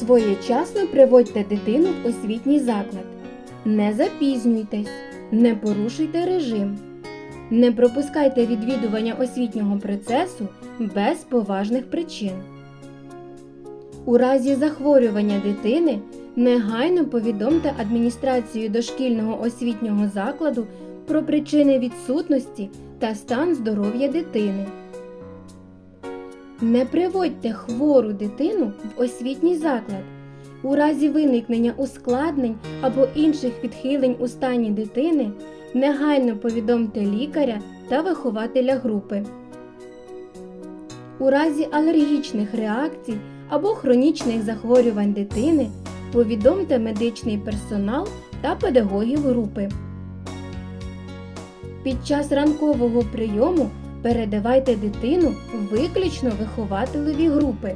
Своєчасно приводьте дитину в освітній заклад. Не запізнюйтесь, не порушуйте режим. Не пропускайте відвідування освітнього процесу без поважних причин. У разі захворювання дитини негайно повідомте адміністрацію дошкільного освітнього закладу про причини відсутності та стан здоров'я дитини. Не приводьте хвору дитину в освітній заклад. У разі виникнення ускладнень або інших відхилень у стані дитини негайно повідомте лікаря та вихователя групи. У разі алергічних реакцій або хронічних захворювань дитини повідомте медичний персонал та педагогів групи. Під час ранкового прийому передавайте дитину виключно вихователеві групи.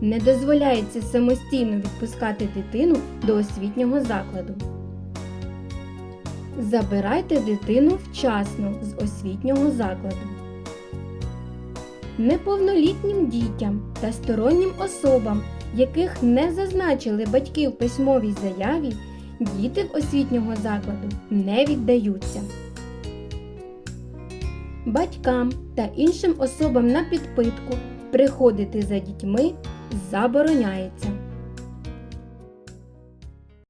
Не дозволяється самостійно відпускати дитину до освітнього закладу. Забирайте дитину вчасно з освітнього закладу. Неповнолітнім дітям та стороннім особам, яких не зазначили батьки в письмовій заяві, діти в освітнього закладу не віддаються. Батькам та іншим особам на підпитку приходити за дітьми забороняється.